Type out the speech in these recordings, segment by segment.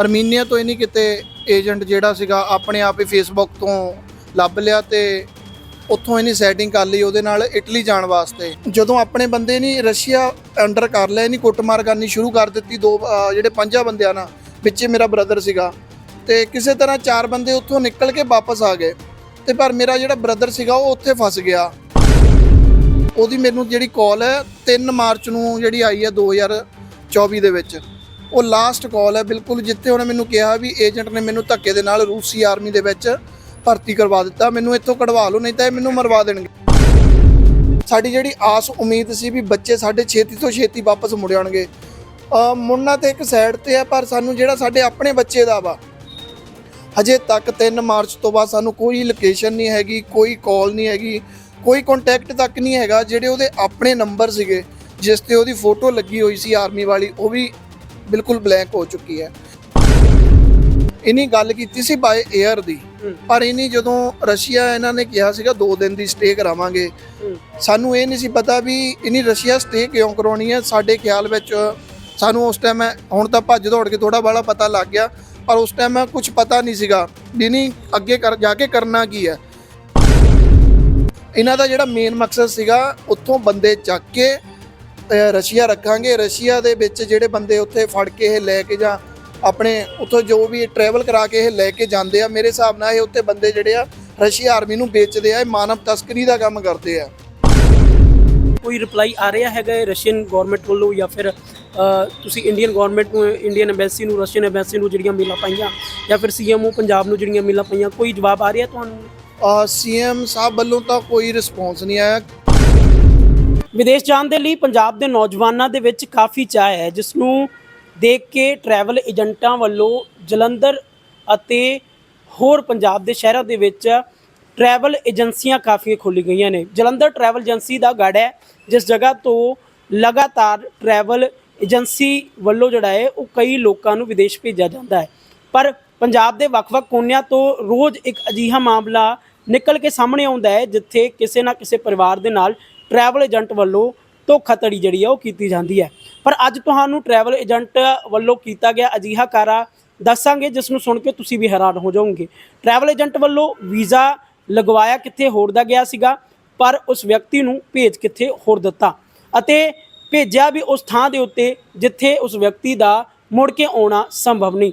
Armenia ਤੋਂ ਇਹਨੇ ਕਿਤੇ ਏਜੰਟ ਜਿਹੜਾ ਸੀਗਾ ਆਪਣੇ ਆਪ ਹੀ ਫੇਸਬੁੱਕ ਤੋਂ ਲੱਭ ਲਿਆ ਤੇ ਉੱਥੋਂ ਇਹਨੇ ਸੈਟਿੰਗ ਕਰ ਲਈ ਉਹਦੇ ਨਾਲ ਇਟਲੀ ਜਾਣ ਵਾਸਤੇ। ਜਦੋਂ ਆਪਣੇ ਬੰਦੇ ਨਹੀਂ ਰਸ਼ੀਆ ਅੰਡਰ ਕਰ ਲਿਆ, ਇਹਨੇ ਕੁੱਟਮਾਰ ਕਰਨੀ ਸ਼ੁਰੂ ਕਰ ਦਿੱਤੀ ਦੋ ਜਿਹੜੇ ਪੰਜਾਂ ਬੰਦਿਆਂ ਨਾਲ, ਵਿੱਚੇ ਮੇਰਾ ਬ੍ਰਦਰ ਸੀਗਾ। ਤੇ ਕਿਸੇ ਤਰ੍ਹਾਂ ਚਾਰ ਬੰਦੇ ਉੱਥੋਂ ਨਿਕਲ ਕੇ ਵਾਪਸ ਆ ਗਏ। ਤੇ ਪਰ ਮੇਰਾ ਜਿਹੜਾ ਬ੍ਰਦਰ ਸੀਗਾ, ਉਹ ਉੱਥੇ ਫਸ ਗਿਆ। ਉਹਦੀ ਮੈਨੂੰ ਜਿਹੜੀ ਕਾਲ ਹੈ 3 ਮਾਰਚ ਨੂੰ ਜਿਹੜੀ ਆਈ ਹੈ 2024 ਦੇ ਵਿੱਚ। ਉਹ ਲਾਸਟ ਕਾਲ ਹੈ, ਬਿਲਕੁਲ ਜਿੱਥੇ ਉਹਨੇ ਮੈਨੂੰ ਕਿਹਾ ਵੀ ਏਜੰਟ ਨੇ ਮੈਨੂੰ ਧੱਕੇ ਦੇ ਨਾਲ ਰੂਸੀ ਆਰਮੀ ਦੇ ਵਿੱਚ ਭਰਤੀ ਕਰਵਾ ਦਿੱਤਾ, ਮੈਨੂੰ ਇੱਥੋਂ ਕਢਵਾ ਲਓ, ਨਹੀਂ ਤਾਂ ਇਹ ਮੈਨੂੰ ਮਰਵਾ ਦੇਣਗੇ। ਸਾਡੀ ਜਿਹੜੀ ਆਸ, ਉਮੀਦ ਸੀ ਵੀ ਬੱਚੇ ਸਾਡੇ ਛੇਤੀ ਤੋਂ ਛੇਤੀ ਵਾਪਸ ਮੁੜ ਜਾਣਗੇ ਮੁੜਨਾ ਤੇ ਇੱਕ ਸਾਈਡ ਤੇ ਆ, ਪਰ ਸਾਨੂੰ ਜਿਹੜਾ ਸਾਡੇ ਆਪਣੇ ਬੱਚੇ ਦਾ ਵਾ, ਹਜੇ ਤੱਕ 3 ਮਾਰਚ ਤੋਂ ਬਾਅਦ ਸਾਨੂੰ ਕੋਈ ਲੋਕੇਸ਼ਨ ਨਹੀਂ ਹੈਗੀ, ਕੋਈ ਕਾਲ ਨਹੀਂ ਹੈਗੀ, ਕੋਈ ਕੰਟੈਕਟ ਤੱਕ ਨਹੀਂ ਹੈਗਾ, ਜਿਹੜੇ ਉਹਦੇ ਆਪਣੇ ਨੰਬਰ ਸੀਗੇ, ਜਿਸ ਤੇ ਉਹਦੀ ਫੋਟੋ ਲੱਗੀ ਹੋਈ ਸੀ ਆਰਮੀ ਵਾਲੀ, ਉਹ ਵੀ ਬਿਲਕੁਲ ਬਲੈਂਕ ਹੋ ਚੁੱਕੀ ਹੈ। ਇਨੀ ਗੱਲ ਕੀਤੀ ਸੀ ਬਾਏ 에ਅਰ ਦੀ ਪਰ ਇਨੀ ਜਦੋਂ ਰਸ਼ੀਆ ਇਹਨਾਂ ਨੇ ਕਿਹਾ ਸੀਗਾ 2 ਦਿਨ ਦੀ ਸਟੇ ਕਰਾਵਾਂਗੇ। ਸਾਨੂੰ ਇਹ ਨਹੀਂ ਸੀ ਪਤਾ ਵੀ ਇਨੀ ਰਸ਼ੀਆ ਸਟੇ ਕਿਉਂ ਕਰਾਉਣੀ ਹੈ। ਸਾਡੇ ਖਿਆਲ ਵਿੱਚ ਸਾਨੂੰ ਉਸ ਟਾਈਮ ਹੁਣ ਤਾਂ ਭੱਜ ਦੌੜ ਕੇ ਥੋੜਾ ਬਾਲਾ ਪਤਾ ਲੱਗ ਗਿਆ ਪਰ ਉਸ ਟਾਈਮ ਕੁਝ ਪਤਾ ਨਹੀਂ ਸੀਗਾ ਵੀ ਨਹੀਂ ਅੱਗੇ ਕਰ ਜਾ ਕੇ ਕਰਨਾ ਕੀ ਹੈ। ਇਹਨਾਂ ਦਾ ਜਿਹੜਾ ਮੇਨ ਮਕਸਦ ਸੀਗਾ ਉੱਥੋਂ ਬੰਦੇ ਚੱਕ ਕੇ ਰਸ਼ੀਆ ਰੱਖਾਂਗੇ। ਰਸ਼ੀਆ ਦੇ ਵਿੱਚ ਜਿਹੜੇ ਬੰਦੇ ਉੱਥੇ ਫੜ ਕੇ ਇਹ ਲੈ ਕੇ ਜਾਂ ਆਪਣੇ ਉੱਥੋਂ ਜੋ ਵੀ ਟਰੈਵਲ ਕਰਾ ਕੇ ਇਹ ਲੈ ਕੇ ਜਾਂਦੇ ਆ ਮੇਰੇ ਹਿਸਾਬ ਨਾਲ ਇਹ ਉੱਥੇ ਬੰਦੇ ਜਿਹੜੇ ਆ ਰਸ਼ੀਆ ਆਰਮੀ ਨੂੰ ਵੇਚਦੇ ਆ ਇਹ ਮਾਨਵ ਤਸਕਰੀ ਦਾ ਕੰਮ ਕਰਦੇ ਆ। ਕੋਈ ਰਿਪਲਾਈ ਆ ਰਿਹਾ ਹੈਗਾ ਰਸ਼ੀਅਨ ਗਵਰਨਮੈਂਟ ਵੱਲੋਂ ਜਾਂ ਫਿਰ ਤੁਸੀਂ ਇੰਡੀਅਨ ਗਵਰਨਮੈਂਟ ਨੂੰ ਇੰਡੀਅਨ ਐਮਬੈਸੀ ਨੂੰ ਰਸ਼ੀਅਨ ਐਮਬੈਸੀ ਨੂੰ ਜਿਹੜੀਆਂ ਮੇਲਾਂ ਪਾਈਆਂ ਜਾਂ ਫਿਰ ਸੀਐਮਓ ਪੰਜਾਬ ਨੂੰ ਜਿਹੜੀਆਂ ਮੇਲਾਂ ਪਾਈਆਂ ਕੋਈ ਜਵਾਬ ਆ ਰਿਹਾ ਤੁਹਾਨੂੰ? ਸੀਐਮ ਸਾਹਿਬ ਵੱਲੋਂ ਤਾਂ ਕੋਈ ਰਿਸਪੌਂਸ ਨਹੀਂ ਆਇਆ। ਵਿਦੇਸ਼ ਜਾਣ ਦੇ ਲਈ ਪੰਜਾਬ ਦੇ ਨੌਜਵਾਨਾਂ ਦੇ ਵਿੱਚ ਕਾਫੀ ਚਾਹ ਹੈ, ਜਿਸ ਨੂੰ ਦੇਖ ਕੇ ਟਰੈਵਲ ਏਜੰਟਾਂ ਵੱਲੋਂ ਜਲੰਧਰ ਅਤੇ ਹੋਰ ਪੰਜਾਬ ਦੇ ਸ਼ਹਿਰਾਂ ਦੇ ਵਿੱਚ ਟਰੈਵਲ ਏਜੰਸੀਆਂ ਕਾਫੀ ਖੋਲੀ ਗਈਆਂ ਨੇ। ਜਲੰਧਰ ਟਰੈਵਲ ਏਜੰਸੀ ਦਾ ਗੜ ਹੈ, ਜਿਸ ਜਗ੍ਹਾ ਤੋਂ ਲਗਾਤਾਰ ਟਰੈਵਲ ਏਜੰਸੀ ਵੱਲੋਂ ਜਿਹੜਾ ਹੈ, ਉਹ ਕਈ ਲੋਕਾਂ ਨੂੰ ਵਿਦੇਸ਼ ਭੇਜਿਆ ਜਾਂਦਾ ਹੈ। ਪਰ ਪੰਜਾਬ ਦੇ ਵੱਖ-ਵੱਖ ਕੋਨਿਆਂ ਤੋਂ ਰੋਜ਼ ਇੱਕ ਅਜੀਹਾ ਮਾਮਲਾ ਨਿਕਲ ਕੇ ਸਾਹਮਣੇ ਆਉਂਦਾ ਹੈ, ਜਿੱਥੇ ਕਿਸੇ ਨਾ ਕਿਸੇ ਪਰਿਵਾਰ ਦੇ ਨਾਲ ਟਰੈਵਲ ਏਜੰਟ ਵੱਲੋਂ ਧੋਖਾਧੜੀ ਜਿਹੜੀ ਆ ਉਹ ਕੀਤੀ ਜਾਂਦੀ ਹੈ। ਪਰ ਅੱਜ ਤੁਹਾਨੂੰ ਟਰੈਵਲ ਏਜੰਟ ਵੱਲੋਂ ਕੀਤਾ ਗਿਆ ਅਜੀਹਾ ਕਾਰਾ ਦੱਸਾਂਗੇ, ਜਿਸ ਨੂੰ ਸੁਣ ਕੇ ਤੁਸੀਂ ਵੀ ਹੈਰਾਨ ਹੋ ਜਾਓਗੇ। ਟਰੈਵਲ ਏਜੰਟ ਵੱਲੋਂ ਵੀਜ਼ਾ ਲਗਵਾਇਆ ਕਿੱਥੇ ਹੋਰ ਦਾ ਗਿਆ ਸੀਗਾ, ਪਰ ਉਸ ਵਿਅਕਤੀ ਨੂੰ ਭੇਜ ਕਿੱਥੇ ਹੋਰ ਦਿੱਤਾ ਅਤੇ ਭੇਜਿਆ ਵੀ ਉਸ ਥਾਂ ਦੇ ਉੱਤੇ, ਜਿੱਥੇ ਉਸ ਵਿਅਕਤੀ ਦਾ ਮੁੜ ਕੇ ਆਉਣਾ ਸੰਭਵ ਨਹੀਂ।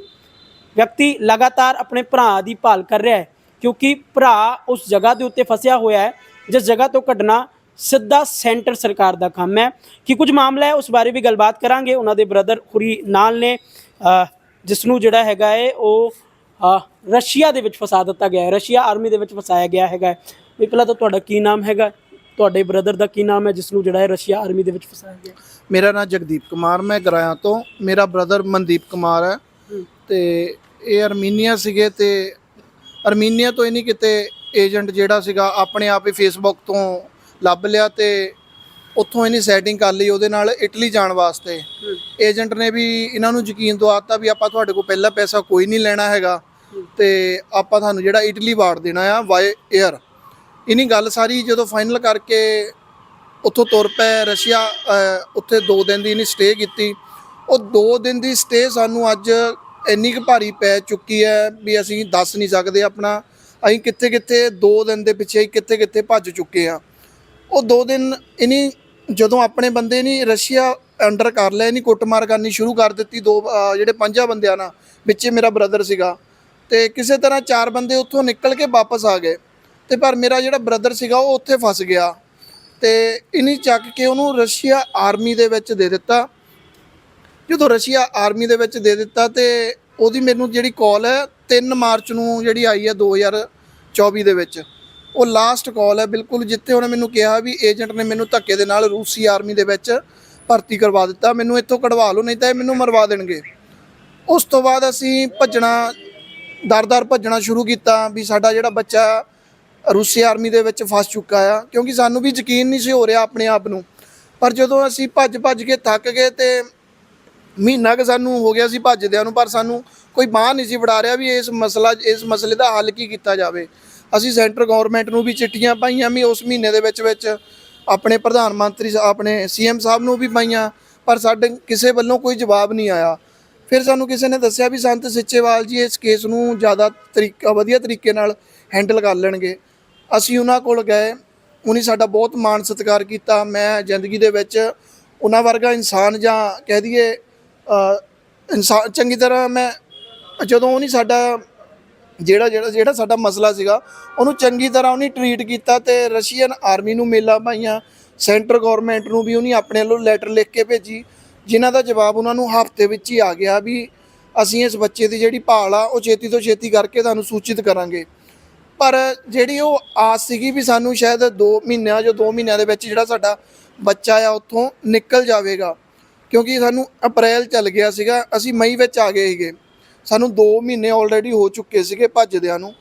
ਵਿਅਕਤੀ ਲਗਾਤਾਰ ਆਪਣੇ ਭਰਾ ਦੀ ਭਾਲ ਕਰ ਰਿਹਾ ਹੈ, ਕਿਉਂਕਿ ਭਰਾ ਉਸ ਜਗ੍ਹਾ ਦੇ ਉੱਤੇ ਫਸਿਆ ਹੋਇਆ ਹੈ, ਜਿਸ ਜਗ੍ਹਾ ਤੋਂ ਕੱਢਣਾ ਸਿੱਧਾ ਸੈਂਟਰ ਸਰਕਾਰ ਦਾ ਕੰਮ ਹੈ ਕਿ ਕੁਝ ਮਾਮਲਾ ਹੈ ਉਸ ਬਾਰੇ ਵੀ ਗੱਲਬਾਤ ਕਰਾਂਗੇ। ਉਹਨਾਂ ਦੇ ਬ੍ਰਦਰ ਖੁਰੀ ਨਾਲ ਨੇ ਜਿਸ ਨੂੰ ਜਿਹੜਾ ਹੈਗਾ ਹੈ ਉਹ ਰਸ਼ੀਆ ਦੇ ਵਿੱਚ ਫਸਾ ਦਿੱਤਾ ਗਿਆ ਹੈ। ਰਸ਼ੀਆ ਆਰਮੀ ਦੇ ਵਿੱਚ ਫਸਾਇਆ ਗਿਆ ਹੈਗਾ ਹੈ। ਵੀ ਪਹਿਲਾਂ ਤਾਂ ਤੁਹਾਡਾ ਕੀ ਨਾਮ ਹੈਗਾ? ਤੁਹਾਡੇ ਬ੍ਰਦਰ ਦਾ ਕੀ ਨਾਮ ਹੈ ਜਿਸ ਨੂੰ ਜਿਹੜਾ ਹੈ ਰਸ਼ੀਆ ਆਰਮੀ ਦੇ ਵਿੱਚ ਫਸਾਇਆ ਗਿਆ? ਮੇਰਾ ਨਾਮ ਜਗਦੀਪ ਕੁਮਾਰ ਮੈਂ ਗਰਾਇਆ ਤੋਂ। ਮੇਰਾ ਬ੍ਰਦਰ ਮਨਦੀਪ ਕੁਮਾਰ ਹੈ ਤੇ ਇਹ ਅਰਮੀਨੀਆ ਸੀਗੇ ਤੇ ਅਰਮੀਨੀਆ ਤੋਂ ਇਹਨੇ ਕਿਤੇ ਏਜੰਟ ਜਿਹੜਾ ਸੀਗਾ ਆਪਣੇ ਆਪ ਹੀ ਫੇਸਬੁੱਕ ਤੋਂ ਲੱਭ ਲਿਆ ਤੇ ਉੱਥੋਂ ਇਹਨੇ ਸੈਟਿੰਗ ਕਰ ਲਈ ਉਹਦੇ ਨਾਲ ਇਟਲੀ ਜਾਣ ਵਾਸਤੇ। ਏਜੰਟ ਨੇ ਵੀ ਇਹਨਾਂ ਨੂੰ ਯਕੀਨ ਦਵਾਤਾ ਵੀ ਆਪਾਂ ਤੁਹਾਡੇ ਕੋਲ ਪਹਿਲਾ ਪੈਸਾ ਕੋਈ ਨਹੀਂ ਲੈਣਾ ਹੈਗਾ ਤੇ ਆਪਾਂ ਤੁਹਾਨੂੰ ਜਿਹੜਾ ਇਟਲੀ ਵਾੜ ਦੇਣਾ ਆ ਬਾਏ 에ਅਰ ਇਨੀ ਗੱਲ ਸਾਰੀ ਜਦੋਂ ਫਾਈਨਲ ਕਰਕੇ ਉੱਥੋਂ ਤੁਰ ਪਏ ਰਸ਼ੀਆ ਉੱਥੇ 2 ਦਿਨ ਦੀ ਇਹਨੇ ਸਟੇ ਕੀਤੀ। ਉਹ 2 ਦਿਨ ਦੀ ਸਟੇ ਸਾਨੂੰ ਅੱਜ ਇੰਨੀ ਕੁ ਭਾਰੀ ਪੈ ਚੁੱਕੀ ਹੈ ਵੀ ਅਸੀਂ ਦੱਸ ਨਹੀਂ ਸਕਦੇ ਆਪਣਾ। ਅਸੀਂ ਕਿੱਥੇ ਕਿੱਥੇ 2 ਦਿਨ ਦੇ ਪਿੱਛੇ ਕਿੱਥੇ ਕਿੱਥੇ ਭੱਜ ਚੁੱਕੇ ਆ ਉਹ 2 ਦਿਨ ਇਨੀ ਜਦੋਂ ਆਪਣੇ ਬੰਦੇ ਨਹੀਂ ਰਸ਼ੀਆ ਅੰਡਰ ਕਰ ਲਿਆ ਇਹਨੀ ਕੁੱਟਮਾਰ ਕਰਨੀ ਸ਼ੁਰੂ ਕਰ ਦਿੱਤੀ ਦੋ ਜਿਹੜੇ ਪੰਜਾਂ ਬੰਦਿਆਂ ਨਾਲ, ਵਿੱਚੇ ਮੇਰਾ ਬ੍ਰਦਰ ਸੀਗਾ। ਤੇ ਕਿਸੇ ਤਰ੍ਹਾਂ ਚਾਰ ਬੰਦੇ ਉੱਥੋਂ ਨਿਕਲ ਕੇ ਵਾਪਸ ਆ ਗਏ। ਤੇ ਪਰ ਮੇਰਾ ਜਿਹੜਾ ਬ੍ਰਦਰ ਸੀਗਾ, ਉਹ ਉੱਥੇ ਫਸ ਗਿਆ। ਤੇ ਇਨੀ ਚੱਕ ਕੇ ਉਹਨੂੰ ਰਸ਼ੀਆ ਆਰਮੀ ਦੇ ਵਿੱਚ ਦੇ ਦਿੱਤਾ। ਜਦੋਂ ਰਸ਼ੀਆ ਆਰਮੀ ਦੇ ਵਿੱਚ ਦੇ ਦਿੱਤਾ ਤੇ ਉਹਦੀ ਮੈਨੂੰ ਜਿਹੜੀ ਕਾਲ ਹੈ 3 ਮਾਰਚ ਨੂੰ ਜਿਹੜੀ ਆਈ ਹੈ 2024 ਦੇ ਵਿੱਚ। ਉਹ ਲਾਸਟ ਕਾਲ ਹੈ, ਬਿਲਕੁਲ ਜਿੱਥੇ ਉਹਨੇ ਮੈਨੂੰ ਕਿਹਾ ਵੀ ਏਜੰਟ ਨੇ ਮੈਨੂੰ ਧੱਕੇ ਦੇ ਨਾਲ ਰੂਸੀ ਆਰਮੀ ਦੇ ਵਿੱਚ ਭਰਤੀ ਕਰਵਾ ਦਿੱਤਾ, ਮੈਨੂੰ ਇੱਥੋਂ ਕਢਵਾ ਲਓ, ਨਹੀਂ ਤਾਂ ਇਹ ਮੈਨੂੰ ਮਰਵਾ ਦੇਣਗੇ। ਉਸ ਤੋਂ ਬਾਅਦ ਅਸੀਂ ਭੱਜਣਾ, ਦਰ-ਦਰ ਭੱਜਣਾ ਸ਼ੁਰੂ ਕੀਤਾ ਵੀ ਸਾਡਾ ਜਿਹੜਾ ਬੱਚਾ ਰੂਸੀ ਆਰਮੀ ਦੇ ਵਿੱਚ ਫਸ ਚੁੱਕਾ ਆ, ਕਿਉਂਕਿ ਸਾਨੂੰ ਵੀ ਯਕੀਨ ਨਹੀਂ ਸੀ ਹੋ ਰਿਹਾ ਆਪਣੇ ਆਪ ਨੂੰ। ਪਰ ਜਦੋਂ ਅਸੀਂ ਭੱਜ-ਭੱਜ ਕੇ ਥੱਕ ਗਏ ਤੇ ਮਹੀਨਾ ਕੁ ਸਾਨੂੰ ਹੋ ਗਿਆ ਸੀ ਭੱਜਦਿਆਂ ਨੂੰ, ਪਰ ਸਾਨੂੰ ਕੋਈ ਬਾਹ ਨਹੀਂ ਸੀ ਵੜਾ ਰਿਹਾ ਵੀ ਇਸ ਮਸਲਾ, ਇਸ ਮਸਲੇ ਦਾ ਹੱਲ ਕੀ ਕੀਤਾ ਜਾਵੇ। ਅਸੀਂ ਸੈਂਟਰ ਗਵਰਨਮੈਂਟ ਨੂੰ ਵੀ ਚਿੱਠੀਆਂ ਪਾਈਆਂ ਵੀ ਉਸ ਮਹੀਨੇ ਦੇ ਵਿੱਚ ਵਿੱਚ ਆਪਣੇ ਪ੍ਰਧਾਨ ਮੰਤਰੀ ਸਾ ਆਪਣੇ ਸੀਐਮ ਸਾਹਿਬ ਨੂੰ ਵੀ ਪਾਈਆਂ ਪਰ ਸਾਡੇ ਕਿਸੇ ਵੱਲੋਂ ਕੋਈ ਜਵਾਬ ਨਹੀਂ ਆਇਆ। ਫਿਰ ਸਾਨੂੰ ਕਿਸੇ ਨੇ ਦੱਸਿਆ ਵੀ ਸੰਤ ਸਿੱਚੇਵਾਲ ਜੀ ਇਸ ਕੇਸ ਨੂੰ ਜ਼ਿਆਦਾ ਤਰੀਕਾ ਵਧੀਆ ਤਰੀਕੇ ਨਾਲ ਹੈਂਡਲ ਕਰ ਲੈਣਗੇ। ਅਸੀਂ ਉਹਨਾਂ ਕੋਲ ਗਏ ਉਹਨੇ ਸਾਡਾ ਬਹੁਤ ਮਾਣ ਸਤਿਕਾਰ ਕੀਤਾ। ਮੈਂ ਜ਼ਿੰਦਗੀ ਦੇ ਵਿੱਚ ਉਹਨਾਂ ਵਰਗਾ ਇਨਸਾਨ ਜਾਂ ਕਹਿ ਦਈਏ ਅ, ਇਨਸਾਨ ਚੰਗੀ ਤਰ੍ਹਾਂ ਮੈਂ ਜਦੋਂ ਉਹਨੇ ਸਾਡਾ ਜਿਹੜਾ ਜਿਹੜਾ ਜਿਹੜਾ ਸਾਡਾ ਮਸਲਾ ਸੀਗਾ, ਉਹਨੂੰ ਚੰਗੀ ਤਰ੍ਹਾਂ ਉਹਨੇ ਟਰੀਟ ਕੀਤਾ ਤੇ ਰਸ਼ੀਅਨ ਆਰਮੀ ਨੂੰ ਮੇਲਾ ਪਾਈਆਂ ਸੈਂਟਰ ਗਵਰਨਮੈਂਟ ਨੂੰ ਵੀ ਉਹਨੇ ਆਪਣੇ ਵੱਲੋਂ ਲੈਟਰ ਲਿਖ ਕੇ ਭੇਜੀ, ਜਿਨ੍ਹਾਂ ਦਾ ਜਵਾਬ ਉਹਨਾਂ ਨੂੰ ਹਫ਼ਤੇ ਵਿੱਚ ਹੀ ਆ ਗਿਆ ਵੀ ਅਸੀਂ ਇਸ ਬੱਚੇ ਦੀ ਜਿਹੜੀ ਭਾਲ ਆ, ਉਹ ਛੇਤੀ ਤੋਂ ਛੇਤੀ ਕਰਕੇ ਤੁਹਾਨੂੰ ਸੂਚਿਤ ਕਰਾਂਗੇ। ਪਰ ਜਿਹੜੀ ਉਹ ਆਸ ਸੀਗੀ ਵੀ ਸਾਨੂੰ ਸ਼ਾਇਦ 2 ਮਹੀਨਿਆਂ ਜਾਂ 2 ਮਹੀਨਿਆਂ ਦੇ ਵਿੱਚ ਜਿਹੜਾ ਸਾਡਾ ਬੱਚਾ ਆ, ਉੱਥੋਂ ਨਿਕਲ ਜਾਵੇਗਾ, ਕਿਉਂਕਿ ਸਾਨੂੰ ਅਪ੍ਰੈਲ ਚੱਲ ਗਿਆ ਸੀਗਾ, ਅਸੀਂ ਮਈ ਵਿੱਚ ਆ ਗਏ ਸੀਗੇ। ਸਾਨੂੰ 2 ਮਹੀਨੇ ਆਲਰੇਡੀ ਹੋ ਚੁੱਕੇ ਸੀਗੇ ਭੱਜਦਿਆਂ ਨੂੰ,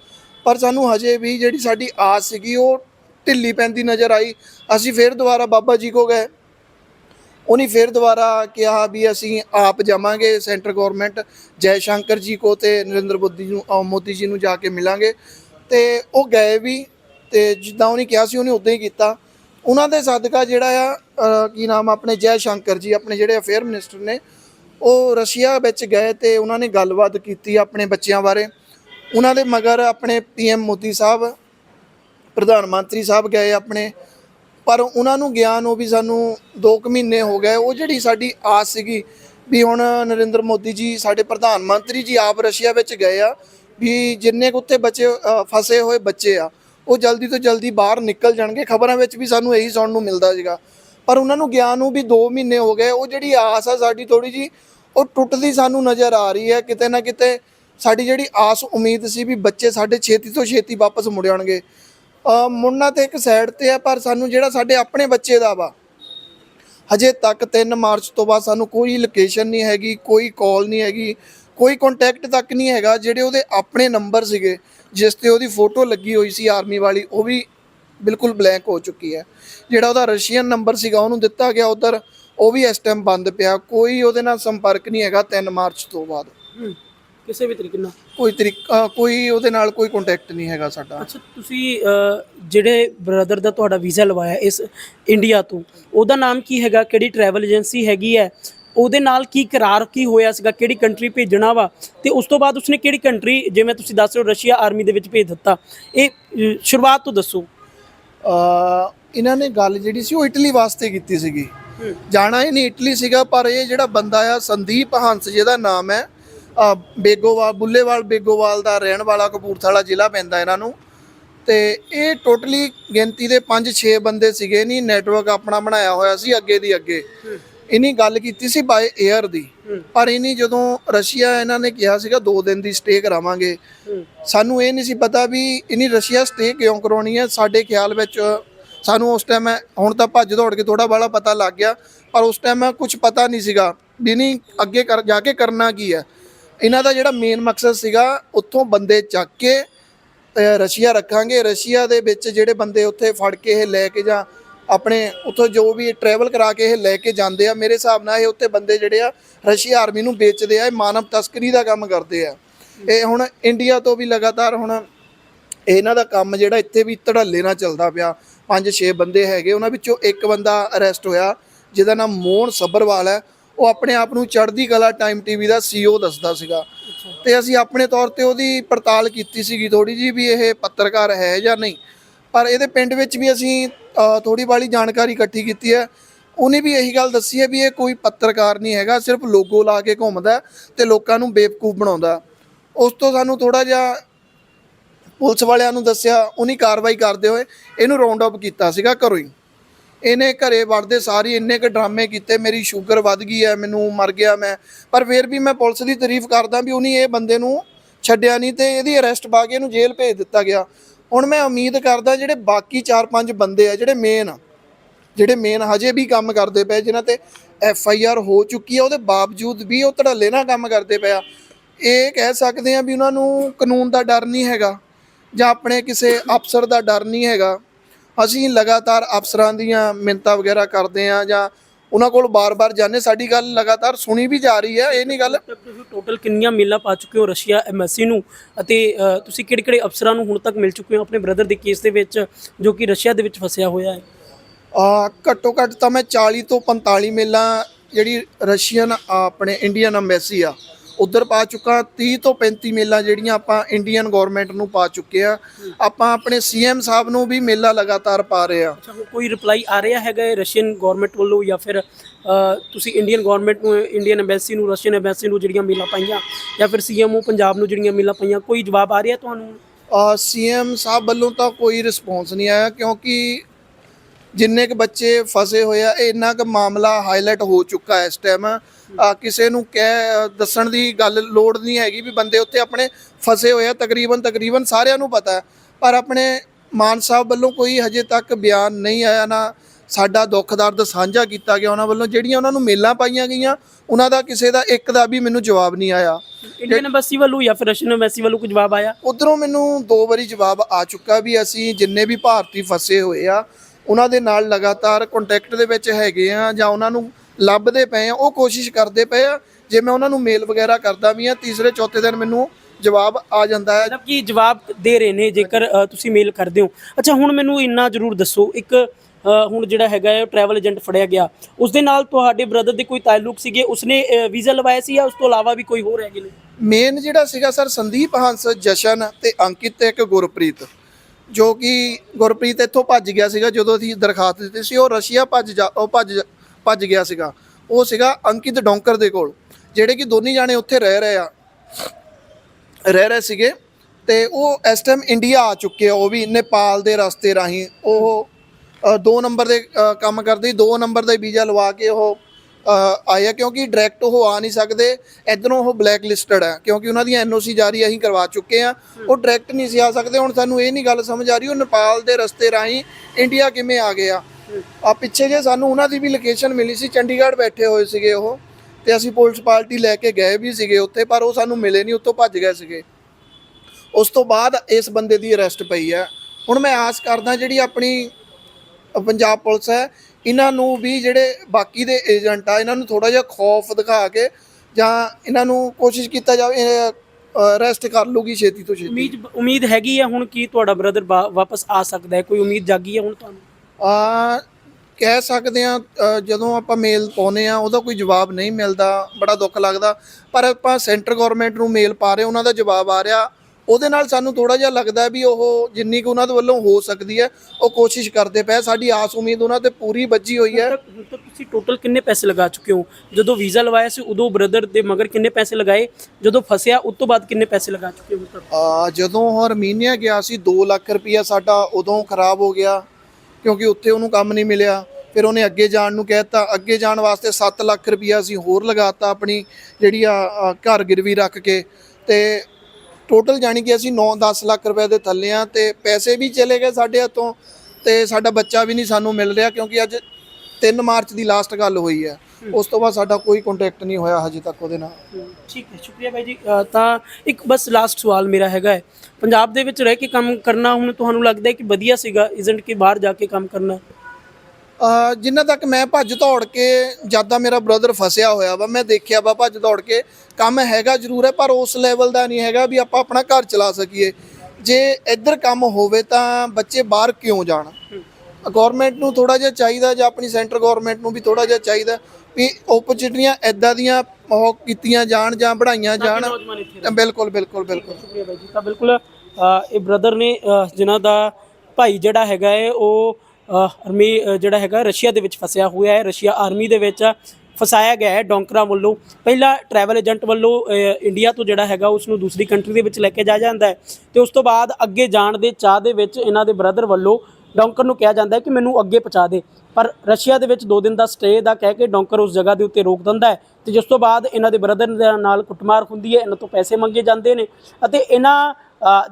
ਪਰ ਸਾਨੂੰ ਹਜੇ ਵੀ ਜਿਹੜੀ ਸਾਡੀ ਆਸ ਸੀਗੀ ਉਹ ਢਿੱਲੀ ਪੈਂਦੀ ਨਜ਼ਰ ਆਈ। ਅਸੀਂ ਫਿਰ ਦੁਬਾਰਾ ਬਾਬਾ ਜੀ ਕੋ ਗਏ। ਉਹਨੇ ਫਿਰ ਦੁਬਾਰਾ ਕਿਹਾ ਵੀ ਅਸੀਂ ਆਪ ਜਾਵਾਂਗੇ ਸੈਂਟਰ ਗਵਰਨਮੈਂਟ ਜੈ ਸ਼ੰਕਰ ਜੀ ਕੋ ਤੇ ਨਰਿੰਦਰ ਮੋਦੀ ਨੂੰ ਮੋਦੀ ਜੀ ਨੂੰ ਜਾ ਕੇ ਮਿਲਾਂਗੇ। ਤੇ ਉਹ ਗਏ ਵੀ, ਤੇ ਜਿੱਦਾਂ ਉਹਨੇ ਕਿਹਾ ਸੀ, ਉਹਨੇ ਉਦਾਂ ਹੀ ਕੀਤਾ। ਉਹਨਾਂ ਦੇ ਸਦਕਾ ਜਿਹੜਾ ਆ ਕੀ ਨਾਮ ਆਪਣੇ ਜੈ ਸ਼ੰਕਰ ਜੀ, ਆਪਣੇ ਜਿਹੜੇ ਅਫੇਅਰ ਮਿਨਿਸਟਰ ਨੇ ਉਹ ਰਸ਼ੀਆ ਵਿੱਚ ਗਏ ਤੇ ਉਹਨਾਂ ਨੇ ਗੱਲਬਾਤ ਕੀਤੀ ਆਪਣੇ ਬੱਚਿਆਂ ਬਾਰੇ। ਉਹਨਾਂ ਦੇ ਮਗਰ ਆਪਣੇ ਪੀਐਮ ਮੋਦੀ ਸਾਹਿਬ, ਪ੍ਰਧਾਨ ਮੰਤਰੀ ਸਾਹਿਬ ਗਏ ਆਪਣੇ। ਪਰ ਉਹਨਾਂ ਨੂੰ ਗਿਆਨ ਉਹ ਵੀ ਸਾਨੂੰ 2 ਕੁ ਮਹੀਨੇ ਹੋ ਗਏ, ਉਹ ਜਿਹੜੀ ਸਾਡੀ ਆਸ ਸੀਗੀ ਵੀ ਹੁਣ ਨਰਿੰਦਰ ਮੋਦੀ ਜੀ, ਸਾਡੇ ਪ੍ਰਧਾਨ ਮੰਤਰੀ ਜੀ ਆਪ ਰਸ਼ੀਆ ਵਿੱਚ ਗਏ ਆ, ਵੀ ਜਿੰਨੇ ਕੁ ਉੱਤੇ ਬੱਚੇ ਫਸੇ ਹੋਏ ਬੱਚੇ ਆ, ਉਹ ਜਲਦੀ ਤੋਂ ਜਲਦੀ ਬਾਹਰ ਨਿਕਲ ਜਾਣਗੇ। ਖਬਰਾਂ ਵਿੱਚ ਵੀ ਸਾਨੂੰ ਇਹੀ ਸੁਣਨ ਨੂੰ ਮਿਲਦਾ ਸੀਗਾ। ਪਰ ਉਹਨਾਂ ਨੂੰ ਗਿਆਨ ਨੂੰ ਵੀ 2 ਮਹੀਨੇ ਹੋ ਗਏ, ਉਹ ਜਿਹੜੀ ਆਸ ਆ ਸਾਡੀ ਥੋੜੀ ਜੀ ਉਹ ਟੁੱਟਦੀ ਸਾਨੂੰ ਨਜ਼ਰ ਆ ਰਹੀ ਹੈ, ਕਿਤੇ ਨਾ ਕਿਤੇ ਸਾਡੀ ਜਿਹੜੀ ਆਸ ਉਮੀਦ ਸੀ ਵੀ ਬੱਚੇ ਸਾਡੇ ਛੇਤੀ ਤੋਂ ਛੇਤੀ ਵਾਪਸ ਮੁੜ ਆਉਣਗੇ। ਮੁੜਨਾ ਤੇ ਇੱਕ ਸਾਈਡ ਤੇ ਆ, ਪਰ ਸਾਨੂੰ ਜਿਹੜਾ ਸਾਡੇ ਆਪਣੇ ਬੱਚੇ ਦਾ ਵਾ, ਹਜੇ ਤੱਕ 3 ਮਾਰਚ ਤੋਂ ਬਾਅਦ ਸਾਨੂੰ ਕੋਈ ਲੋਕੇਸ਼ਨ ਨਹੀਂ ਹੈਗੀ, ਕੋਈ ਕਾਲ ਨਹੀਂ ਹੈਗੀ, ਕੋਈ ਕੰਟੈਕਟ ਤੱਕ ਨਹੀਂ ਹੈਗਾ, ਜਿਹੜੇ ਉਹਦੇ ਆਪਣੇ ਨੰਬਰ ਸੀਗੇ, ਜਿਸ ਤੇ ਉਹਦੀ ਫੋਟੋ ਲੱਗੀ ਹੋਈ ਸੀ ਆਰਮੀ ਵਾਲੀ, ਉਹ ਵੀ ਬਿਲਕੁਲ ਬਲੈਂਕ ਹੋ ਚੁੱਕੀ ਹੈ। ਜਿਹੜਾ ਉਹਦਾ ਰਸ਼ੀਅਨ ਨੰਬਰ ਸੀਗਾ ਉਹਨੂੰ ਦਿੱਤਾ ਗਿਆ ਉਧਰ। ਉਹ ਵੀ ਇਸ ਟਾਈਮ ਬੰਦ ਪਿਆ। ਕੋਈ ਉਹਦੇ ਨਾਲ ਸੰਪਰਕ ਨਹੀਂ ਹੈਗਾ 3 ਮਾਰਚ ਤੋਂ ਬਾਅਦ। ਕਿਸੇ ਵੀ ਤਰੀਕੇ ਨਾਲ? ਕੋਈ ਤਰੀਕਾ ਕੋਈ ਉਹਦੇ ਨਾਲ ਕੋਈ ਕੰਟੈਕਟ ਨਹੀਂ ਹੈਗਾ ਸਾਡਾ। ਅੱਛਾ ਤੁਸੀਂ ਜਿਹੜੇ ਬ੍ਰਦਰ ਦਾ ਤੁਹਾਡਾ ਵੀਜ਼ਾ ਲਵਾਇਆ ਇਸ ਇੰਡੀਆ ਤੋਂ ਉਹਦਾ ਨਾਮ ਕੀ ਹੈਗਾ? ਕਿਹੜੀ ਟਰੈਵਲ ਏਜੰਸੀ ਹੈਗੀ ਹੈ? ਉਹਦੇ ਨਾਲ ਕੀ ਕਰਾਰ ਕੀ ਹੋਇਆ ਸੀਗਾ? ਕਿਹੜੀ ਕੰਟਰੀ ਭੇਜਣਾ ਵਾ? ਤੇ ਉਸ ਤੋਂ ਬਾਅਦ ਉਸਨੇ ਕਿਹੜੀ ਕੰਟਰੀ ਜਿਵੇਂ ਤੁਸੀਂ ਦੱਸ ਰਹੇ ਹੋ ਰਸ਼ੀਆ ਆਰਮੀ ਦੇ ਵਿੱਚ ਭੇਜ ਦਿੱਤਾ। ਇਹ ਸ਼ੁਰੂਆਤ ਤੋਂ ਦੱਸੋ। ਇਹਨਾਂ ਨੇ ਗੱਲ ਜਿਹੜੀ ਸੀ ਉਹ ਇਟਲੀ ਵਾਸਤੇ ਕੀਤੀ ਸੀਗੀ। ਜਾਣਾ ਇਹ ਨਹੀਂ ਇਟਲੀ ਸੀਗਾ ਪਰ ਇਹ ਜਿਹੜਾ ਬੰਦਾ ਆ ਸੰਦੀਪ ਹੰਸ ਜਿਹਦਾ ਨਾਮ ਹੈ ਬੇਗੋਵਾਲ ਬੁੱਲੇਵਾਲ ਬੇਗੋਵਾਲ ਦਾ ਰਹਿਣ ਵਾਲਾ ਕਪੂਰਥਲਾ ਜ਼ਿਲ੍ਹਾ ਪੈਂਦਾ ਇਹਨਾਂ ਨੂੰ। ਤੇ ਇਹ ਟੋਟਲੀ ਗਿਣਤੀ ਦੇ 5-6 ਬੰਦੇ ਸੀਗੇ ਨਹੀਂ ਨੈਟਵਰਕ ਆਪਣਾ ਬਣਾਇਆ ਹੋਇਆ ਸੀ ਅੱਗੇ ਦੀ ਅੱਗੇ। ਇਨੀ ਗੱਲ ਕੀਤੀ ਸੀ ਬਾਏ 에ਅਰ ਦੀ ਪਰ ਇਨੀ ਜਦੋਂ ਰਸ਼ੀਆ ਇਹਨਾਂ ਨੇ ਕਿਹਾ ਸੀਗਾ 2 ਦਿਨ ਦੀ ਸਟੇ ਕਰਾਵਾਂਗੇ। ਸਾਨੂੰ ਇਹ ਨਹੀਂ ਸੀ ਪਤਾ ਵੀ ਇਨੀ ਰਸ਼ੀਆ ਸਟੇ ਕਿਉਂ ਕਰਾਉਣੀ ਹੈ। ਸਾਡੇ ਖਿਆਲ ਵਿੱਚ ਸਾਨੂੰ ਉਸ ਟਾਈਮ ਹੁਣ ਤਾਂ ਭੱਜ ਦੌੜ ਕੇ ਥੋੜਾ ਬਾਲਾ ਪਤਾ ਲੱਗ ਗਿਆ ਪਰ ਉਸ ਟਾਈਮ ਕੁਝ ਪਤਾ ਨਹੀਂ ਸੀਗਾ ਵੀ ਨਹੀਂ ਅੱਗੇ ਕਰ ਜਾ ਕੇ ਕਰਨਾ ਕੀ ਹੈ। ਇਹਨਾਂ ਦਾ ਜਿਹੜਾ ਮੇਨ ਮਕਸਦ ਸੀਗਾ ਉੱਥੋਂ ਬੰਦੇ ਚੱਕ ਕੇ ਰਸ਼ੀਆ ਰੱਖਾਂਗੇ। ਰਸ਼ੀਆ ਦੇ ਵਿੱਚ ਜਿਹੜੇ ਬੰਦੇ ਉੱਥੇ ਫੜ ਕੇ ਇਹ ਲੈ ਕੇ ਜਾਂ ਆਪਣੇ ਉੱਥੋਂ ਜੋ ਵੀ ਟਰੈਵਲ ਕਰਾ ਕੇ ਇਹ ਲੈ ਕੇ ਜਾਂਦੇ ਆ, ਮੇਰੇ ਹਿਸਾਬ ਨਾਲ ਇਹ ਉੱਥੇ ਬੰਦੇ ਜਿਹੜੇ ਆ ਰਸ਼ੀਆ ਆਰਮੀ ਨੂੰ ਵੇਚਦੇ ਆ, ਇਹ ਮਾਨਵ ਤਸਕਰੀ ਦਾ ਕੰਮ ਕਰਦੇ ਆ। ਇਹ ਹੁਣ ਇੰਡੀਆ ਤੋਂ ਵੀ ਲਗਾਤਾਰ ਹੁਣ ਇਹਨਾਂ ਦਾ ਕੰਮ ਜਿਹੜਾ ਇੱਥੇ ਵੀ ਧੜੱਲੇ ਨਾਲ ਚੱਲਦਾ ਪਿਆ। ਪੰਜ ਛੇ ਬੰਦੇ ਹੈਗੇ, ਉਹਨਾਂ ਵਿੱਚੋਂ ਇੱਕ ਬੰਦਾ ਅਰੈਸਟ ਹੋਇਆ, ਜਿਹਦਾ ਨਾਮ ਮੋਹਨ ਸੱਬਰਵਾਲ ਹੈ। ਉਹ ਆਪਣੇ ਆਪ ਨੂੰ ਚੜ੍ਹਦੀ ਕਲਾ ਟਾਈਮ ਟੀਵੀ ਦਾ ਸੀਓ ਦੱਸਦਾ ਸੀਗਾ। ਤੇ ਅਸੀਂ ਆਪਣੇ ਤੌਰ ਤੇ ਉਹਦੀ ਪੜਤਾਲ ਕੀਤੀ ਸੀਗੀ ਥੋੜੀ ਜੀ ਵੀ ਇਹ ਪੱਤਰਕਾਰ ਹੈ ਜਾਂ ਨਹੀਂ। ਪਰ ਇਹਦੇ ਪਿੰਡ ਵਿੱਚ ਵੀ ਅਸੀਂ ਥੋੜੀ ਬਾਲੀ ਜਾਣਕਾਰੀ ਇਕੱਠੀ ਕੀਤੀ ਹੈ। ਉਹਨੇ ਵੀ ਇਹੀ ਗੱਲ ਦੱਸੀ ਹੈ ਵੀ ਇਹ ਕੋਈ ਪੱਤਰਕਾਰ ਨਹੀਂ ਹੈਗਾ, ਸਿਰਫ ਲੋਗੋ ਲਾ ਕੇ ਘੁੰਮਦਾ ਤੇ ਲੋਕਾਂ ਨੂੰ ਬੇਵਕੂਫ ਬਣਾਉਂਦਾ। ਉਸ ਤੋਂ ਸਾਨੂੰ ਥੋੜਾ ਜਿਹਾ ਪੁਲਿਸ ਵਾਲਿਆਂ ਨੂੰ ਦੱਸਿਆ, ਉਹਨੀ ਕਾਰਵਾਈ ਕਰਦੇ ਹੋਏ ਇਹਨੂੰ ਰਾਉਂਡ ਅਪ ਕੀਤਾ ਸੀਗਾ ਘਰੋਂ ਹੀ। ਇਹਨੇ ਘਰੇ ਵੜਦੇ ਸਾਰੀ ਇੰਨੇ ਕ ਡਰਾਮੇ ਕੀਤੇ, ਮੇਰੀ ਸ਼ੂਗਰ ਵੱਧ ਗਈ ਹੈ, ਮੈਨੂੰ ਮਰ ਗਿਆ ਮੈਂ। ਪਰ ਫਿਰ ਵੀ ਮੈਂ ਪੁਲਿਸ ਦੀ ਤਾਰੀਫ ਕਰਦਾ ਵੀ ਉਹਨੇ ਇਹ ਬੰਦੇ ਨੂੰ ਛੱਡਿਆ ਨਹੀਂ ਤੇ ਇਹਦੀ ਅਰੈਸਟ ਪਾ ਕੇ ਇਹਨੂੰ ਜੇਲ੍ਹ ਭੇਜ ਦਿੱਤਾ ਗਿਆ। ਹੁਣ ਮੈਂ ਉਮੀਦ ਕਰਦਾ ਜਿਹੜੇ ਬਾਕੀ 4-5 ਬੰਦੇ ਆ, ਜਿਹੜੇ ਮੇਨ ਜਿਹੜੇ ਮੇਨ ਹਜੇ ਵੀ ਕੰਮ ਕਰਦੇ ਪਏ, ਜਿਨ੍ਹਾਂ ਤੇ ਐਫ ਆਈ ਆਰ ਹੋ ਚੁੱਕੀ ਆ, ਉਹਦੇ ਬਾਵਜੂਦ ਵੀ ਉਹ ਧੜੱਲੇ ਨਾਲ ਕੰਮ ਕਰਦੇ ਪਏ ਆ। ਇਹ ਕਹਿ ਸਕਦੇ ਆ ਵੀ ਉਹਨਾਂ ਨੂੰ ਕਾਨੂੰਨ ਦਾ ਡਰ ਨਹੀਂ ਹੈਗਾ, ਜਾਂ ਆਪਣੇ ਕਿਸੇ ਅਫਸਰ ਦਾ ਡਰ ਨਹੀਂ ਹੈਗਾ। ਅਸੀਂ ਲਗਾਤਾਰ ਅਫਸਰਾਂ ਦੀਆਂ ਮਿੰਤਾ ਵਗੈਰਾ ਕਰਦੇ ਆ, ਜਾਂ ਉਹਨਾਂ ਕੋਲ ਬਾਰ-ਬਾਰ ਜਾਂਦੇ ਸਾਡੀ ਗੱਲ ਲਗਾਤਾਰ ਸੁਣੀ ਵੀ ਜਾ ਰਹੀ ਹੈ ਇਹ ਨਹੀਂ ਗੱਲ ਤੁਸੀਂ ਟੋਟਲ ਕਿੰਨੀਆਂ ਮੇਲਾਂ ਪਾ ਚੁੱਕੇ ਹੋ ਰਸ਼ੀਆ ਐਮਬੈਸੀ ਨੂੰ? ਅਤੇ ਤੁਸੀਂ ਕਿਹੜੇ ਕਿਹੜੇ ਅਫਸਰਾਂ ਨੂੰ ਹੁਣ ਤੱਕ ਮਿਲ ਚੁੱਕੇ ਹੋ ਆਪਣੇ ਬ੍ਰਦਰ ਦੇ ਕੇਸ ਦੇ ਵਿੱਚ ਜੋ ਕਿ ਰਸ਼ੀਆ ਦੇ ਵਿੱਚ ਫਸਿਆ ਹੋਇਆ ਹੈ? ਆ ਘੱਟੋ ਘੱਟ ਤਾਂ ਮੈਂ 40 ਤੋਂ 45 ਮੇਲਾਂ ਜਿਹੜੀ ਰਸ਼ੀਅਨ ਆਪਣੇ ਇੰਡੀਅਨ ਅੰਬੈਸੀ ਆ। ਉਧਰ ਪਾ ਚੁੱਕਾ 30 ਤੋਂ 35 ਮੇਲਾਂ ਜਿਹੜੀਆਂ ਆਪਾਂ ਇੰਡੀਅਨ ਗਵਰਨਮੈਂਟ ਨੂੰ ਪਾ ਚੁੱਕੇ ਆ ਆਪਾਂ ਆਪਣੇ ਸੀਐਮ ਸਾਹਿਬ ਨੂੰ ਵੀ ਮੇਲਾ ਲਗਾਤਾਰ ਪਾ ਰਹੇ ਆ। ਅੱਛਾ ਕੋਈ ਰਿਪਲਾਈ ਆ ਰਿਹਾ ਹੈਗਾ ਰਸ਼ੀਅਨ ਗਵਰਨਮੈਂਟ ਵੱਲੋਂ ਜਾਂ ਫਿਰ ਤੁਸੀਂ ਇੰਡੀਅਨ ਗਵਰਨਮੈਂਟ ਨੂੰ ਇੰਡੀਅਨ ਐਮਬੈਸੀ ਨੂੰ ਰਸ਼ੀਅਨ ਐਮਬੈਸੀ ਨੂੰ ਜਿਹੜੀਆਂ ਮੇਲਾਂ ਪਾਈਆਂ ਜਾਂ ਫਿਰ ਸੀਐਮਓ ਪੰਜਾਬ ਨੂੰ ਜਿਹੜੀਆਂ ਮੇਲਾਂ ਪਾਈਆਂ ਕੋਈ ਜਵਾਬ ਆ ਰਿਹਾ ਤੁਹਾਨੂੰ? ਸੀਐਮ ਸਾਹਿਬ ਵੱਲੋਂ ਤਾਂ ਕੋਈ ਰਿਸਪੌਂਸ ਨਹੀਂ ਆਇਆ ਕਿਉਂਕਿ ਜਿੰਨੇ ਕ ਬੱਚੇ ਫਸੇ ਹੋਏ ਆ ਇੰਨਾ ਕੁ ਮਾਮਲਾ ਹਾਈਲਾਈਟ ਹੋ ਚੁੱਕਾ ਹੈ ਇਸ ਟਾਈਮ ਕਿਸੇ ਨੂੰ ਕਹਿ ਦੱਸਣ ਦੀ ਗੱਲ ਲੋੜ ਨਹੀਂ ਹੈਗੀ ਵੀ ਬੰਦੇ ਉੱਥੇ ਆਪਣੇ ਫਸੇ ਹੋਏ ਆ ਤਕਰੀਬਨ ਤਕਰੀਬਨ ਸਾਰਿਆਂ ਨੂੰ ਪਤਾ ਹੈ। ਪਰ ਆਪਣੇ ਮਾਨ ਸਾਹਿਬ ਵੱਲੋਂ ਕੋਈ ਹਜੇ ਤੱਕ ਬਿਆਨ ਨਹੀਂ ਆਇਆ ਨਾ ਸਾਡਾ ਦੁੱਖ ਦਰਦ ਸਾਂਝਾ ਕੀਤਾ ਗਿਆ ਉਹਨਾਂ ਵੱਲੋਂ। ਜਿਹੜੀਆਂ ਉਹਨਾਂ ਨੂੰ ਮੇਲਾਂ ਪਾਈਆਂ ਗਈਆਂ ਉਹਨਾਂ ਦਾ ਕਿਸੇ ਦਾ ਇੱਕ ਦਾ ਵੀ ਮੈਨੂੰ ਜਵਾਬ ਨਹੀਂ ਆਇਆ। ਇੰਡੀਅਨ ਐਮਬੈਸੀ ਵੱਲੋਂ ਜਾਂ ਫਿਰ ਰਸ਼ੀਅਨ ਐਮਬੈਸੀ ਵੱਲੋਂ ਕੋਈ ਜਵਾਬ ਆਇਆ? ਉਧਰੋਂ ਮੈਨੂੰ ਦੋ ਵਾਰੀ ਜਵਾਬ ਆ ਚੁੱਕਾ ਵੀ ਅਸੀਂ ਜਿੰਨੇ ਵੀ ਭਾਰਤੀ ਫਸੇ ਹੋਏ ਆ ਉਹਨਾਂ ਦੇ ਨਾਲ ਲਗਾਤਾਰ ਕੰਟੈਕਟ ਦੇ ਵਿੱਚ ਹੈਗੇ ਆ ਜਾਂ ਉਹਨਾਂ ਨੂੰ ਲੱਭਦੇ ਪਏ ਆ ਉਹ ਕੋਸ਼ਿਸ਼ ਕਰਦੇ ਪਏ ਆ। ਜੇ ਮੈਂ ਉਹਨਾਂ ਨੂੰ ਮੇਲ ਵਗੈਰਾ ਕਰਦਾ ਵੀ ਆ ਤੀਸਰੇ ਚੌਥੇ ਦਿਨ ਮੈਨੂੰ ਜਵਾਬ ਆ ਜਾਂਦਾ ਹੈ। ਮਤਲਬ ਕਿ ਜਵਾਬ ਦੇ ਰਹੇ ਨੇ ਜੇਕਰ ਅ, ਤੁਸੀਂ ਮੇਲ ਕਰਦੇ ਹੋ। ਅੱਛਾ ਹੁਣ ਮੈਨੂੰ ਇੰਨਾ ਜ਼ਰੂਰ ਦੱਸੋ। ਇੱਕ ਅ, ਹੁਣ ਜਿਹੜਾ ਹੈਗਾ ਹੈ ਟਰੈਵਲ ਏਜੰਟ ਫੜਿਆ ਗਿਆ। ਉਸ ਦੇ ਨਾਲ ਤੁਹਾਡੇ ਬ੍ਰਦਰ ਦੇ ਕੋਈ ਤਾਲੁਕ ਸੀਗੇ? ਉਸਨੇ ਵੀਜ਼ਾ ਲਵਾਇਆ ਸੀ ਜਾਂ ਉਸ ਤੋਂ ਇਲਾਵਾ ਵੀ ਕੋਈ ਹੋਰ ਹੈਗੇ ਨੇ? ਮੇਨ ਜਿਹੜਾ ਸੀਗਾ ਸਰ ਸੰਦੀਪ ਹੰਸ ਜਸ਼ਨ ਤੇ ਅੰਕਿਤ ਤੇ ਇੱਕ ਗੁਰਪ੍ਰੀਤ। ਜੋ ਕਿ ਗੁਰਪ੍ਰੀਤ ਇੱਥੋਂ ਭੱਜ ਗਿਆ ਸੀਗਾ ਜਦੋਂ ਅਸੀਂ ਦਰਖਾਸਤ ਦਿੱਤੀ ਸੀ ਉਹ ਰਸ਼ੀਆ ਭੱਜ ਜਾ ਉਹ ਭੱਜ ਭੱਜ ਗਿਆ ਸੀਗਾ। ਉਹ ਸੀਗਾ ਅੰਕਿਤ ਡੋਂਕਰ ਦੇ ਕੋਲ ਜਿਹੜੇ ਕਿ ਦੋਨੇ ਜਾਣੇ ਉੱਥੇ ਰਹਿ ਰਹੇ ਆ। ਰਹਿ ਰਹੇ ਸੀਗੇ ਤੇ ਉਹ ਇਸ ਟਾਈਮ ਇੰਡੀਆ ਆ ਚੁੱਕੇ ਆ ਉਹ ਵੀ ਨੇਪਾਲ ਦੇ ਰਸਤੇ ਰਾਹੀਂ। ਉਹ ਅ, ਦੋ ਨੰਬਰ ਦੇ ਕੰਮ ਕਰਦੇ ਦੋ ਨੰਬਰ ਦਾ ਵੀਜ਼ਾ ਲਵਾ ਕੇ ਉਹ ਆਇਆ ਕਿਉਂਕਿ ਡਾਇਰੈਕਟ ਉਹ ਆ ਨਹੀਂ ਸਕਦੇ, ਇਧਰੋਂ ਉਹ ਬਲੈਕ ਲਿਸਟਡ ਹੈ ਕਿਉਂਕਿ ਉਹਨਾਂ ਦੀਆਂ ਐਨਓਸੀ ਜਾਰੀ ਅਸੀਂ ਕਰਵਾ ਚੁੱਕੇ ਆ। ਉਹ ਡਾਇਰੈਕਟ ਨਹੀਂ ਸੀ ਆ ਸਕਦੇ, ਹੁਣ ਸਾਨੂੰ ਇਹ ਨਹੀਂ ਗੱਲ ਸਮਝ ਆ ਰਹੀ, ਉਹ ਨੇਪਾਲ ਦੇ ਰਸਤੇ ਰਾਹੀਂ ਇੰਡੀਆ ਕਿਵੇਂ ਆ ਗਿਆ। ਆ ਪਿੱਛੇ ਜੇ ਸਾਨੂੰ ਉਹਨਾਂ ਦੀ ਵੀ ਲੋਕੇਸ਼ਨ ਮਿਲੀ ਸੀ, ਚੰਡੀਗੜ੍ਹ ਬੈਠੇ ਹੋਏ ਸੀਗੇ ਉਹ, ਤੇ ਅਸੀਂ ਪੁਲਿਸ ਪਾਰਟੀ ਲੈ ਕੇ ਗਏ ਵੀ ਸੀਗੇ ਉੱਥੇ, ਪਰ ਉਹ ਸਾਨੂੰ ਮਿਲੇ ਨਹੀਂ, ਉੱਥੋਂ ਭੱਜ ਗਏ ਸੀਗੇ। ਉਸ ਤੋਂ ਬਾਅਦ ਇਸ ਬੰਦੇ ਦੀ ਅਰੈਸਟ ਪਈ ਹੈ ਹੁਣ ਮੈਂ ਆਸ ਕਰਦਾ ਜਿਹੜੀ ਆਪਣੀ ਪੰਜਾਬ ਪੁਲਿਸ ਹੈ ਇਹਨਾਂ ਨੂੰ ਵੀ ਜਿਹੜੇ ਬਾਕੀ ਦੇ ਏਜੰਟ ਆ ਇਹਨਾਂ ਨੂੰ ਥੋੜਾ ਜਿਹਾ ਖੌਫ ਦਿਖਾ ਕੇ ਜਾਂ ਇਹਨਾਂ ਨੂੰ ਕੋਸ਼ਿਸ਼ ਕੀਤਾ ਜਾਵੇ ਅਰੈਸਟ ਕਰ ਲੂਗੀ ਛੇਤੀ ਤੋਂ ਛੇਤੀ। ਉਮੀਦ ਉਮੀਦ ਹੈਗੀ ਹੈ ਹੁਣ ਕੀ ਤੁਹਾਡਾ ਬ੍ਰਦਰ ਵਾਪਸ ਆ ਸਕਦਾ ਹੈ। ਕੋਈ ਉਮੀਦ ਜਾਗੀ ਹੈ ਹੁਣ ਤੁਹਾਨੂੰ? ਆ ਕਹਿ ਸਕਦੇ ਆ ਜਦੋਂ ਆਪਾਂ ਮੇਲ ਪਾਉਨੇ ਆ ਉਹਦਾ ਕੋਈ ਜਵਾਬ ਨਹੀਂ ਮਿਲਦਾ ਬੜਾ ਦੁੱਖ ਲੱਗਦਾ। ਪਰ ਆਪਾਂ ਸੈਂਟਰ ਗਵਰਨਮੈਂਟ ਨੂੰ ਮੇਲ ਪਾ ਰਹੇ ਉਹਨਾਂ ਦਾ ਜਵਾਬ ਆ ਰਿਹਾ ਉਹਦੇ ਨਾਲ ਸਾਨੂੰ ਥੋੜਾ ਜਿਹਾ ਲੱਗਦਾ ਵੀ ਉਹ ਜਿੰਨੀ ਕੁ ਉਹਨਾਂ ਦੇ ਵੱਲੋਂ ਹੋ ਸਕਦੀ ਹੈ ਉਹ ਕੋਸ਼ਿਸ਼ ਕਰਦੇ ਪਏ ਸਾਡੀ ਆਸ ਉਮੀਦ ਉਹਨਾਂ ਤੇ ਪੂਰੀ ਬੱਜੀ ਹੋਈ ਹੈ। ਹੁਣ ਤੱਕ ਤੁਸੀਂ ਟੋਟਲ ਕਿੰਨੇ ਪੈਸੇ ਲਗਾ ਚੁੱਕੇ ਹੋ? ਜਦੋਂ ਵੀਜ਼ਾ ਲਵਾਇਆ ਸੀ ਉਦੋਂ ਬ੍ਰਦਰ ਦੇ ਮਗਰ ਕਿੰਨੇ ਪੈਸੇ ਲਗਾਏ? ਜਦੋਂ ਫਸਿਆ ਉਸ ਤੋਂ ਬਾਅਦ ਕਿੰਨੇ ਪੈਸੇ ਲਗਾ ਚੁੱਕੇ ਹੋ ਹੁਣ ਤੱਕ? ਆ ਜਦੋਂ ਉਹ ਅਰਮੀਨੀਆ ਗਿਆ ਸੀ 2 ਲੱਖ ਰੁਪਇਆ ਸਾਡਾ ਉਦੋਂ ਖਰਾਬ ਹੋ ਗਿਆ ਕਿਉਂਕਿ ਉੱਥੇ ਉਹਨੂੰ ਕੰਮ ਨਹੀਂ ਮਿਲਿਆ। ਫਿਰ ਉਹਨੇ ਅੱਗੇ ਜਾਣ ਨੂੰ ਕਹਿਤਾ। ਅੱਗੇ ਜਾਣ ਵਾਸਤੇ 7 ਲੱਖ ਰੁਪਇਆ ਅਸੀਂ ਹੋਰ ਲਗਾਤਾ ਆਪਣੀ ਜਿਹੜੀ ਆ ਆ ਘਰ ਗਿਰਵੀ ਰੱਖ ਕੇ। ਤੇ ਟੋਟਲ ਜਾਣੀ ਕਿ ਅਸੀਂ 9-10 ਲੱਖ ਰੁਪਏ ਦੇ ਥੱਲੇ ਆ ਤੇ ਪੈਸੇ ਵੀ ਚਲੇ ਗਏ ਸਾਡੇ ਹੱਥੋਂ ਤੇ ਸਾਡਾ ਬੱਚਾ ਵੀ ਨਹੀਂ ਸਾਨੂੰ ਮਿਲ ਰਿਹਾ ਕਿਉਂਕਿ ਅੱਜ 3 ਮਾਰਚ ਦੀ ਲਾਸਟ ਗੱਲ ਹੋਈ ਹੈ। ਉਸ ਤੋਂ ਬਾਅਦ ਸਾਡਾ ਕੋਈ ਕੰਟੈਕਟ ਨਹੀਂ ਹੋਇਆ ਹਜੇ ਤੱਕ ਉਹਦੇ ਨਾਲ। ਠੀਕ ਹੈ ਸ਼ੁਕਰੀਆ ਭਾਈ ਜੀ। ਤਾਂ ਇੱਕ ਬਸ ਲਾਸਟ ਸਵਾਲ ਮੇਰਾ ਹੈਗਾ ਹੈ। ਪੰਜਾਬ ਦੇ ਵਿੱਚ ਰਹਿ ਕੇ ਕੰਮ ਕਰਨਾ ਹੁਣ ਤੁਹਾਨੂੰ ਲੱਗਦਾ ਹੈ ਕਿ ਵਧੀਆ ਸੀਗਾ? ਏਜੰਟ ਕੇ ਬਾਹਰ ਜਾ ਕੇ ਕੰਮ ਕਰਨਾ? ਜਿੰਨਾ ਤੱਕ ਮੈਂ ਭੱਜ ਦੌੜ ਕੇ ਜ਼ਿਆਦਾ ਮੇਰਾ ਬ੍ਰਦਰ ਫਸਿਆ ਹੋਇਆ ਵਾ ਮੈਂ ਦੇਖਿਆ ਵਾ ਭੱਜ ਦੌੜ ਕੇ ਕੰਮ ਹੈਗਾ ਜ਼ਰੂਰ ਹੈ ਪਰ ਉਸ ਲੈਵਲ ਦਾ ਨਹੀਂ ਹੈਗਾ ਵੀ ਆਪਾਂ ਆਪਣਾ ਘਰ ਚਲਾ ਸਕੀਏ। ਜੇ ਇੱਧਰ ਕੰਮ ਹੋਵੇ ਤਾਂ ਬੱਚੇ ਬਾਹਰ ਕਿਉਂ ਜਾਣ? ਗਵਰਨਮੈਂਟ ਨੂੰ ਥੋੜਾ ਜਿਹਾ ਚਾਹੀਦਾ ਜਾਂ ਆਪਣੀ ਸੈਂਟਰ ਗਵਰਨਮੈਂਟ ਨੂੰ ਵੀ ਥੋੜਾ ਜਿਹਾ ਚਾਹੀਦਾ ਵੀ ਓਪਰਚੁਨਿਟੀਆਂ ਐਦਾਂ ਦੀਆਂ ਉਹ ਕੀਤੀਆਂ ਜਾਣ ਜਾਂ ਵਧਾਈਆਂ ਜਾਣ। ਬਿਲਕੁਲ ਬਿਲਕੁਲ ਬਿਲਕੁਲ। ਸ਼ੁਕਰੀਆ ਬਾਈ ਜੀ। ਤਾਂ ਬਿਲਕੁਲ ਇਹ ਬ੍ਰਦਰ ਨੇ ਜਿਨ੍ਹਾਂ ਦਾ ਭਾਈ ਜਿਹੜਾ ਹੈਗਾ ਹੈ ਉਹ ਆਰਮੀ ਜਿਹੜਾ ਹੈਗਾ ਰਸ਼ੀਆ ਦੇ ਵਿੱਚ ਫਸਿਆ ਹੋਇਆ ਹੈ। ਰਸ਼ੀਆ ਆਰਮੀ ਦੇ ਵਿੱਚ ਫਸਾਇਆ ਗਿਆ ਹੈ ਡੋਂਕਰਾ ਵੱਲੋਂ। ਪਹਿਲਾ ਟਰੈਵਲ ਏਜੰਟ ਵੱਲੋਂ ਇੰਡੀਆ ਤੋਂ ਜਿਹੜਾ ਹੈਗਾ ਉਸ ਨੂੰ ਦੂਸਰੀ ਕੰਟਰੀ ਦੇ ਵਿੱਚ ਲੈ ਕੇ ਜਾਇਆ ਜਾਂਦਾ ਹੈ ਤੇ ਉਸ ਤੋਂ ਬਾਅਦ ਅੱਗੇ ਜਾਣ ਦੇ ਚਾਹ ਦੇ ਵਿੱਚ ਇਹਨਾਂ ਦੇ ਬ੍ਰਦਰ ਵੱਲੋਂ ਡੋਂਕਰ ਨੂੰ ਕਿਹਾ ਜਾਂਦਾ ਹੈ ਕਿ ਮੈਨੂੰ ਅੱਗੇ ਪਹੁੰਚਾ ਦੇ। ਪਰ ਰਸ਼ੀਆ ਦੇ ਵਿੱਚ 2 ਦਿਨ ਦਾ ਸਟੇ ਦਾ ਕਹਿ ਕੇ ਡੋਂਕਰ ਉਸ ਜਗ੍ਹਾ ਦੇ ਉੱਤੇ ਰੋਕ ਦਿੰਦਾ ਹੈ ਤੇ ਜਿਸ ਤੋਂ ਬਾਅਦ ਇਹਨਾਂ ਦੇ ਬ੍ਰਦਰ ਦੇ ਨਾਲ ਕੁੱਟਮਾਰ ਹੁੰਦੀ ਹੈ, ਇਹਨਾਂ ਤੋਂ ਪੈਸੇ ਮੰਗੇ ਜਾਂਦੇ ਨੇ ਅਤੇ ਇਹਨਾਂ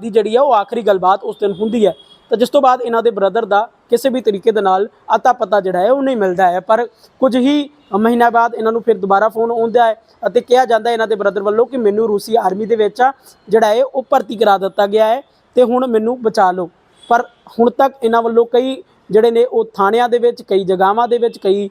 ਦੀ ਜਿਹੜੀ ਆ ਉਹ ਆਖਰੀ ਗੱਲਬਾਤ ਉਸ ਦਿਨ ਹੁੰਦੀ ਹੈ। ਤਾਂ ਜਿਸ ਤੋਂ ਬਾਅਦ ਇਹਨਾਂ ਦੇ ਬ੍ਰਦਰ ਦਾ ਕਿਸੇ ਵੀ ਤਰੀਕੇ ਦੇ ਨਾਲ ਅਤਾ ਪਤਾ ਜਿਹੜਾ ਹੈ ਉਹ ਨਹੀਂ ਮਿਲਦਾ ਹੈ। ਪਰ ਕੁਝ ਹੀ ਮਹੀਨਾ ਬਾਅਦ ਇਹਨਾਂ ਨੂੰ ਫਿਰ ਦੁਬਾਰਾ ਫੋਨ ਆਉਂਦਾ ਹੈ ਅਤੇ ਕਿਹਾ ਜਾਂਦਾ ਇਹਨਾਂ ਦੇ ਬ੍ਰਦਰ ਵੱਲੋਂ ਕਿ ਮੈਨੂੰ ਰੂਸੀ ਆਰਮੀ ਦੇ ਵਿੱਚ ਜਿਹੜਾ ਹੈ ਉਹ ਭਰਤੀ ਕਰਾ ਦਿੱਤਾ ਗਿਆ ਹੈ ਤੇ ਹੁਣ ਮੈਨੂੰ ਬਚਾ ਲਓ। ਪਰ ਹੁਣ ਤੱਕ ਇਹਨਾਂ ਵੱਲੋਂ ਕਈ ਜਿਹੜੇ ਨੇ ਉਹ ਥਾਣਿਆਂ ਦੇ ਵਿੱਚ, ਕਈ ਜਗ੍ਹਾਵਾਂ ਦੇ ਵਿੱਚ, ਕਈ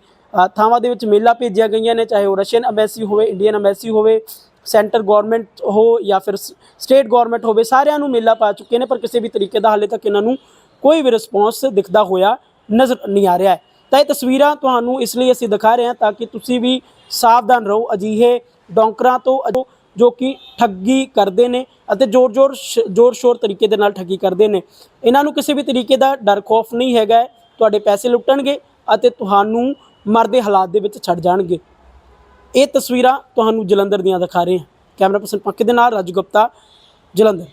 ਥਾਵਾਂ ਦੇ ਵਿੱਚ ਮੇਲਾ ਭੇਜੀਆਂ ਗਈਆਂ ਨੇ, ਚਾਹੇ ਉਹ ਰਸ਼ੀਅਨ ਐਮਬੈਸੀ ਹੋਵੇ ਇੰਡੀਅਨ ਐਮਬੈਸੀ ਹੋਵੇ ਸੈਂਟਰ ਗਵਰਨਮੈਂਟ ਹੋ ਜਾਂ ਫਿਰ ਸਟੇਟ ਗਵਰਨਮੈਂਟ ਹੋਵੇ, ਸਾਰਿਆਂ ਨੂੰ ਮੇਲਾ ਪਾ ਚੁੱਕੇ ਨੇ, ਪਰ ਕਿਸੇ ਵੀ ਤਰੀਕੇ ਦਾ ਹਾਲੇ ਤੱਕ ਇਹਨਾਂ ਨੂੰ ਕੋਈ ਵੀ ਰਿਸਪੌਂਸ ਦਿਖਦਾ ਹੋਇਆ ਨਜ਼ਰ ਨਹੀਂ ਆ ਰਿਹਾ ਤਾਂ ਇਹ ਤਸਵੀਰਾਂ ਤੁਹਾਨੂੰ ਇਸ ਲਈ ਅਸੀਂ ਦਿਖਾ ਰਹੇ ਹਾਂ ਤਾਂ ਕਿ ਤੁਸੀਂ ਵੀ ਸਾਵਧਾਨ ਰਹੋ, ਅਜੀਹੇ ਡੌਂਕਰਾਂ ਤੋਂ ਜੋ ਕਿ ਠੱਗੀ ਕਰਦੇ ਨੇ ਅਤੇ ਜ਼ੋਰ-ਜ਼ੋਰ ਜ਼ੋਰ-ਸ਼ੋਰ ਤਰੀਕੇ ਦੇ ਨਾਲ ਠੱਗੀ ਕਰਦੇ ਨੇ। ਇਹਨਾਂ ਨੂੰ ਕਿਸੇ ਵੀ ਤਰੀਕੇ ਦਾ ਡਰ, ਖੌਫ ਨਹੀਂ ਹੈਗਾ ਤੁਹਾਡੇ ਪੈਸੇ ਲੁੱਟਣਗੇ ਅਤੇ ਤੁਹਾਨੂੰ ਮਰਦੇ ਹਾਲਾਤ ਦੇ ਵਿੱਚ ਛੱਡ ਜਾਣਗੇ। ਇਹ ਤਸਵੀਰਾਂ ਤੁਹਾਨੂੰ ਜਲੰਧਰ ਦੀਆਂ ਦਿਖਾ ਰਹੇ ਹਾਂ। ਕੈਮਰਾ ਪਰਸਨ ਪੱਕੇ ਦੇ ਨਾਲ ਰਾਜੂ ਗੁਪਤਾ, ਜਲੰਧਰ।